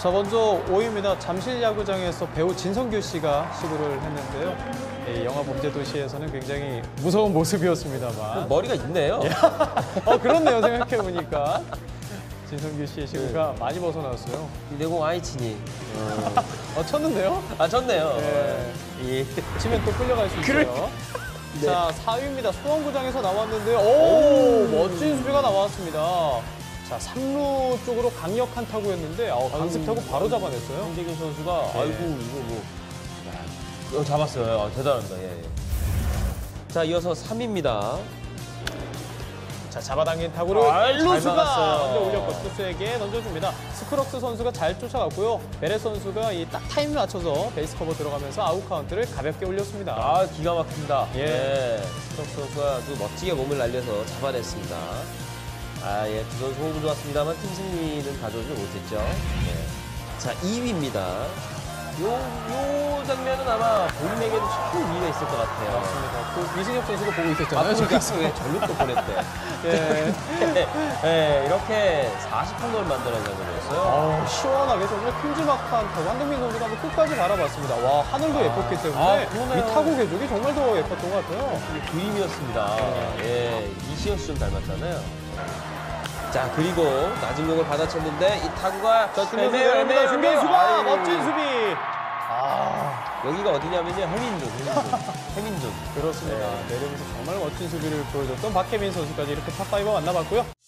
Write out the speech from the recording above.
자, 먼저 5위입니다. 잠실 야구장에서 배우 진성규 씨가 시구를 했는데요. 이 영화 범죄도시에서는 굉장히 무서운 모습이었습니다만. 머리가 있네요. 어, 그렇네요. 생각해 보니까. 진성규 씨의 시구가 많이 벗어났어요. 내공 아이치니. 어, 쳤는데요? 아, 좋네요. 네. 예. 치면 또 끌려갈 수 있어요. 네. 자, 4위입니다. 수원구장에서 나왔는데요. 오, 멋진 수비가 나왔습니다. 자, 3루 쪽으로 강력한 타구였는데 어, 강습 타고 바로 잡아냈어요. 황재균 선수가 네. 아이고 이거 뭐 야, 어, 잡았어요. 아, 대단합니다. 예. 예. 자, 이어서 3위입니다. 자, 잡아당긴 타구를 아, 잘 1루수가 막았어요. 먼저 올렸고 투수에게 던져줍니다. 스크럭스 선수가 잘 쫓아갔고요. 베레 선수가 이 딱 타임 맞춰서 베이스 커버 들어가면서 아웃 카운트를 가볍게 올렸습니다. 아, 기가 막힙니다. 예. 예. 스톡 선수가 아주 멋지게 몸을 날려서 잡아냈습니다. 아, 예. 두 선수 호흡은 좋았습니다만 팀 승리는 가져오지 못했죠. 예. 자, 2위입니다. 요, 요 장면은 아마 본인에게도 큰 의미가 있을 것 같아요. 맞습니다. 그 이승엽 선수가 보고 아, 있었잖아요. 왜 절로 또 보냈대. 예. 예, 이렇게 40분을 만드는 장면이었어요. 아, 시원하게 정말 큼지막한. 한동민 선수가 한번 끝까지 바라봤습니다. 와, 하늘도 예뻤기 때문에 아. 이 타구 궤적이 정말 더 예뻤던 것 같아요. 그림이었습니다. 예, 이시연 씨좀 닮았잖아요. 자, 그리고 낮은 공을 받아쳤는데 이 타구가 애매해요. 애매해요, 중견수가 애매해요. 멋진 수비. 아, 여기가 어디냐면요, 해민준, 해민준. 해민준. 그렇습니다. 내려오면서 정말 멋진 수비를 보여줬던 박혜민 선수까지 이렇게 탑5 만나봤고요.